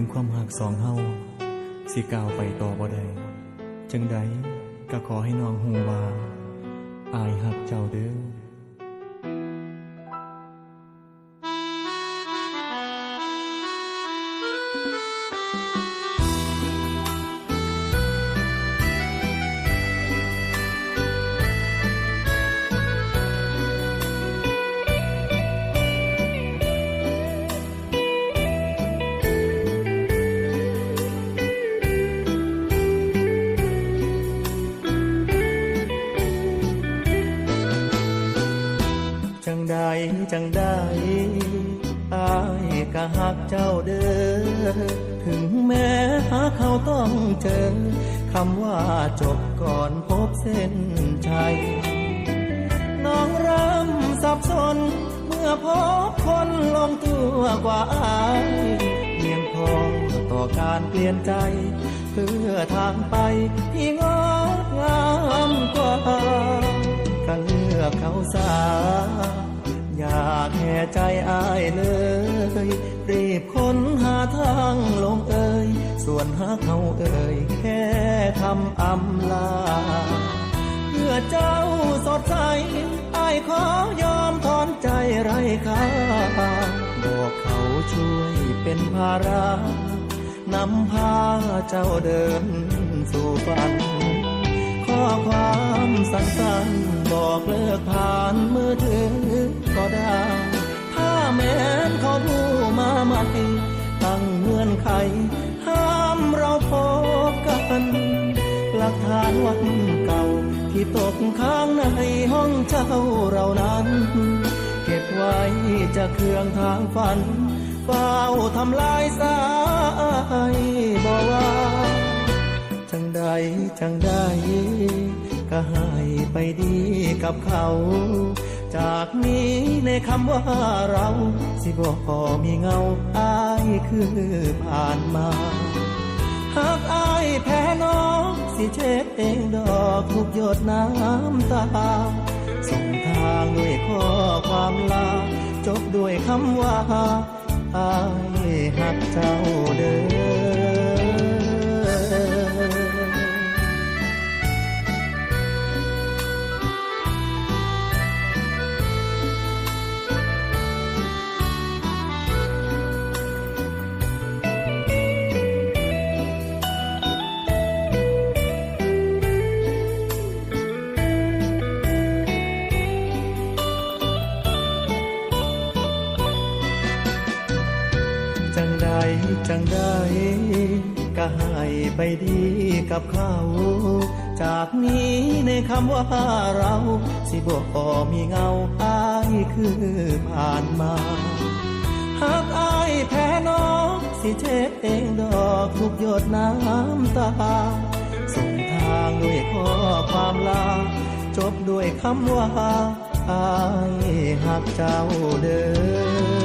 ถึงความหักสองเฮาสิก้าวไปต่อบ่ได้จังใดก็ขอให้น้องฮู้ว่าอายหักเจ้าเด้อ จังใดอายก็หักเจ้าเด้อถึงแม้หาเขาต้องเจอคำว่าจบก่อนพบเส้นชัยน้องเริ่มสับสน เมื่อพบคนลงตัวกว่าอายเพียงพอต่อการเปลี่ยนใจ เพื่อทางไปที่งดงามกว่าก็เลือกเขาสา ใจอายเลย รีบค้นหาทางลงเอ่ยส่วนหาเขาเอ่ยแค่คำอำลา เพื่อเจ้าสดใสอายขอยอมถอนใจไร้ค่าบอกเขาช่วยเป็นภาระนำพาเจ้าเดินสู่ฝัน ข้อความสั้นๆบอกเลิกผ่านมือถือก็ได้ถ้า แม้นเขาผู้มาใหม่ตั้งเงื่อนไข ห้ามเราพบกันหลักฐานวันเก่า ที่ตกค้างในห้องเจ้าเรานั้น เก็บไว้จะเครื่องทางฝันเฝ้าทำลายสายบอกว่า จังใดจังใดก็ให้ไปดีกับเขา จากนี้ในคำว่าเรา สิบอกพอมีเงาอายคือผ่านมาหากอายแพ้น้องสิเช็ดเองดอกทุกหยดน้ำตา ส่งทางด้วยข้อความลา จบด้วยคำว่าอายหักเจ้าเด้อ จังใดจังใดก็ให้ไปดีกับเขา จากนี้ในคำว่าเรา สิบอกอมีเงาอายคือผ่านมาหากอายแพ้น้องสิเช็ดเองดอกทุกหยดน้ำตา ส่งทางด้วยข้อความลา จบด้วยคำว่าอายหักเจ้าเด้อ